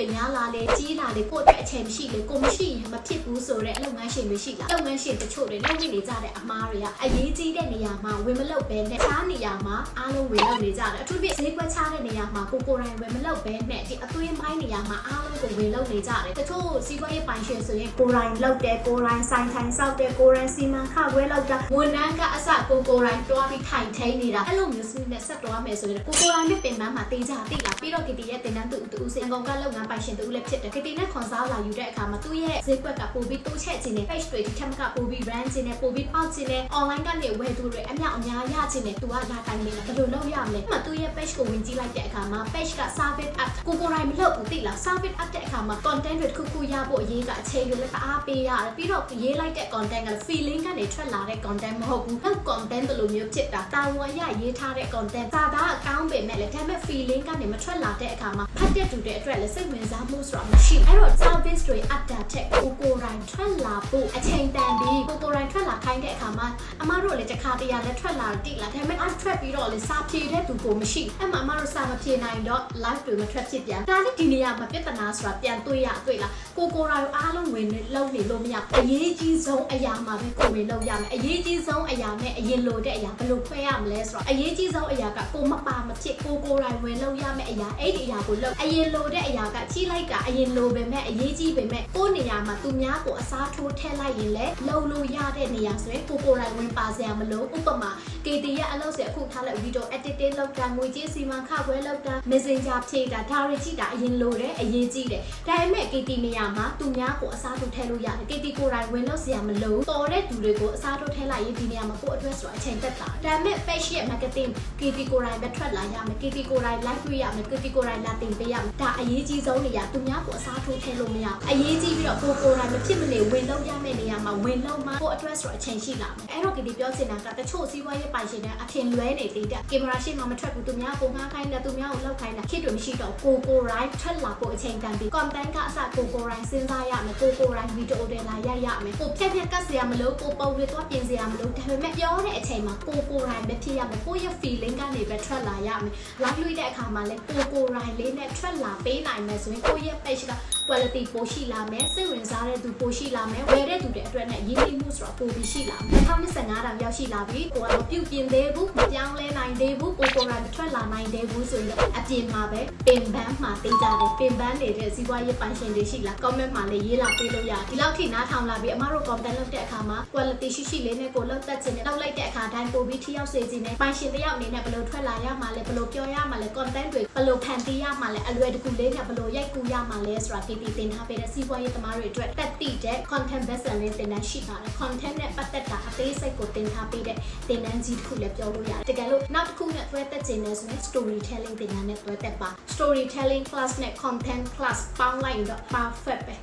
တွေများလာလေကြီးလာလေကိုယ့်အတွက်အချိန်မရှိလေကိုမရှိရင်မဖြစ်ဘူးဆိုတော့လုပ်ငန်းရှင်တွေရှိလားလုပ်ငန်းရှင်တချို့တွေလုပ်နေနေကြတဲ့အမားတွေကအရေးကြီးတဲ့နေရာမှာဝင်မလုပ်ဘဲနဲ့ခြားနေရာမှာအားလုံးဝင်လုပ်နေကြတယ်အထူးဖြင့်ဈေးကွက်ချတဲ့နေရာမှာကိုကိုယ်တိုင်ဝင်မလုပ်ဘဲနဲ့ဒီအသွေးမိုင်းနေရာမှာအားလုံးကိုဝင်လုပ်နေကြတယ်တချို့စီးပွားရေးပိုင်ရှင်ဆိုရင်ကိုယ်တိုင်လုပ်တယ်ကိုယ်တိုင်ဆိုင်ထိုင်ဆောက်တယ်ကိုယ်တိုင်စီမံခခွဲလုပ်တာဝန်ထမ်းကအစကိုကိုယ်တိုင်တွားပြီးထိုင်ထိန်နေတာအဲ့လိုမျိုးစနစ်နဲ့ဆက်တွားမယ်ဆိုရင်ကိုကိုယ်တိုင်နဲ့ပင်ပန်းမှာတေးကြသိလားပြီးတော့ KT ရဲ့တင်တန်းသူတူဦးစင်ကောင်ကလုပ်ငန်းပိုင်ရှင်တူလည်းဖြစ်တယ် KT နဲ့ခွန်စားလာယူတဲ့အခါမှာသူ့ရဲ့ဈေးကွက်ကပို့ပြီးတိုးချက်ခြင်းနဲ့ page တွေဒီထက်မကပို့ပြီး brand ခြင်းနဲ့ပို့ပြီးပေါက်ခြင်းနဲ့ online ကနေဝယ်သူတွေအမြောက်အများရခြင်းနဲ့သူကလာတိုင်းနေတာဘယ်လိုလုပ်ရမလဲ။မှသူ့ရဲ့ page ကိုဝင်ကြည့်လိုက်တဲ့အခါမှာ page က service app ကိုကိုယ်တိုင်မလုပ်ဘူးသိလား service app တဲ့အခါမှာ content တွေတစ်ခုခုရဖို့အရေးကအချိန်တွေလည်းတအားပေးရတယ်ပြီးတော့ရေးလိုက်တဲ့ content က feeling ကနေထွက်လာတဲ့ content မဟုတ်ဘူး။နောက် content တလိုမျိုးဖြစ်တာတာဝန်ရရေးထားတဲ့ content စာသားအကောင်းပေမဲ့လည်းဒါပေမဲ့ feeling ကနေမထွက်လာတဲ့အခါမှာဖတ်တဲ့သူတွေအတွက်လည်းစိတ်ဝင်စားမှုဆိုတာမရှိဘူး။အဲ့တော့ service တွေ app တာထက်ကိုကိုယ်တိုင်ထွက်လာဖို့အချိန်တန်ပြီးကိုကိုယ်တိုင်ထွက်လာခိုင်းတဲ့အခါမှာအမတို့လည်းတစ်ခါတရလည်းထွက်လာတိလာဒါပေမဲ့အထွက်ပြီးတော့လည်းစာဖြေတဲ့သူကိုမရှိအဲ့မှာအမတို့စာမဖြေနိုင်တော့ live တွေမထွက်ဖြစ်ပြန်ဒါလည်းဒီနေရာမှာပြဿနာဆိုတာပြန်တွေ့ရတွေ့လားကိုကိုယ်တိုင်အားလုံးဝင်လုံးနေလို့မရအရေးကြီးဆုံးအရာမှာပဲကိုဝင်လုံးရမယ်အရေးကြီးဆုံးအရာနဲ့အရင်လိုတဲ့အရာဘယ်လိုခွဲရမလဲဆိုတော့အရေးကြီးဆုံးအရာကကိုမပါမဖြစ်ကိုကိုယ်တိုင်ဝင်လုံးရမယ်အရာအဲ့ဒီအရာကိုလုပ်အရင်လိုတဲ့အရာကကြီးလိုက်တာအရင်လိုပဲမဲ့အရေးကြီးပဲမဲ့ကိုနေရာမှာသူများကိုအစားထိုးထည့်လိုက်ရင်လည်းလုံလို့ရတဲ့နေရာဆိုရင်ကိုကိုယ်တိုင်ဝင်ပါစရာမလိုဥပမာ KT ရဲ့အလုပ်စအခုထားလိုက်ဗီဒီယို editing လုပ်တာငွေကြေးစီမံခခွဲလုပ်တာ messenger ဖြည့်တာဒါတွေကြည့်တာအရင်လိုတယ်အရေးကြီးတယ်ဒါပေမဲ့ KT နေရာမှာသူများကိုအစားထိုးထည့်လို့ရတယ် KT ကိုယ်တိုင်ဝင်လို့စရာမလိုတော်တဲ့သူတွေကိုအစားထိုးထည့်လိုက်ရင်ဒီနေရာမှာကိုယ့်အတွက်ဆိုအချိန်သက်တာဒါပေမဲ့ page ရဲ့ marketing KT ကိုယ်တိုင်ပဲထွက်လာရမယ် KT ကိုယ်တိုင် live တွေ့ရမယ် KT ကိုယ်တိုင်လာတင်ပေးရမယ်ဒါအရေးကြီးဆုံးနေရာသူများကိုအစားထိုးထည့်လို့မရဘူးအရေးကြီးပြီးတော့ကိုကိုယ်တိုင်မဖြစ်မနေဝင်လို့ရမယ့်နေရာမှာဝင်လို့မှကိုယ့်အတွက်ဆိုအချိန်ရှိလာမယ်အဲ့တော့ KT ပြောချင်တာကတချို့စီးပွားရေးပိုင်ရှင်တွေအထင်လွဲနေသေးတယ်ကင်မရာရှေ့မှာမထွက်ဘူးသူများကိုငှားခိုင်းတယ်သူများကိုလောက်ခိုင်းတာဖြစ်တွေမရှိတော့ကိုကိုယ်တိုင်ထွက်လာဖို့အချိန်တန်ပြီး content ကအစကိုကိုယ်တိုင်စဉ်းစားရမယ်ကိုကိုယ်တိုင်ဗီဒီယိုတွေလာရိုက်ရမယ်ကိုဖြတ်ဖြတ်ကတ်စရာမလိုကိုပုံတွေတော့ပြင်စရာမလိုဒါပေမဲ့ပြောတဲ့အချိန်မှာကိုကိုယ်တိုင်ပဲဖြစ်ရမယ်ကိုယ့်ရဲ့ feeling ကနေပဲထွက်လာရမယ် live လွှင့်တဲ့အခါမှာလည်းကိုကိုယ်တိုင်လေးနဲ့ထွက်လာပေးနိုင်မယ်ဆိုရင်ကိုယ့်ရဲ့ page က quality ပိုရှိလာမယ်စိတ်ဝင်စားတဲ့သူပိုရှိလာမယ်ဝယ်တဲ့သူတွေအတွက်နဲ့ရင်းနှီးမှုဆိုတာပိုပြီးရှိလာမယ်2025တောင်ရောက်ရှိလာပြီကိုကတော့ပြုတ်ပြင်သေးဘူးမပြောင်းလဲနိုင်သေးဘူးကိုကိုယ်တိုင်ထွက်လာနိုင်သေးဘူးဆိုရင်အပြင်မှာပဲပင်ပန်းမှာတေးကြတယ်ပင်ပန်းနေတဲ့စီးပွားရေးပိုင်ရှင်တွေရှိလား comment မှာလည်းရေးလာပေးလို့ရတယ်ဒီလောက်ထိနားထောင်လာပြီးအမတို့ content လုပ်တဲ့အခါမှာ quality ရှိရှိလေးနဲ့ကိုလောက်သက်ချင်တယ်လောက်လိုက်တဲ့အခါတိုင်းပိုပြီးထိရောက်စေခြင်းနဲ့ပိုင်ရှင်တယောက်အနေနဲ့ဘယ်လိုထွက်လာရမှာလဲဘယ်လိုပြောရမှာလဲ content တွေဘယ်လိုဖန်တီးရမှာလဲအလွယ်တကူလေးနဲ့ဘယ်လိုရိုက်ကူရမှာလဲဆိုတာ KT တင်ထားပေးတဲ့စီးပွားရေးသမားတွေအတွက်တက်တိတဲ့ content best selling တင်တန်းရှိပါတယ် content နဲ့ပတ်သက်တာအသေးစိတ်ကိုတင်ထားပေးတဲ့တင်တန်းကြီးတစ်ခုလည်းပြောလို့ရတယ်တကယ်လို့နောက်တစ်ခုနဲ့တွဲသက်ခြင်းနဲ့ဆိုရင် storytelling တင်တန်းနဲ့တွဲသက်ပါ storytelling class နဲ့ content class ပေါင်းလိုက်ရင်တော့ perfect ပဲ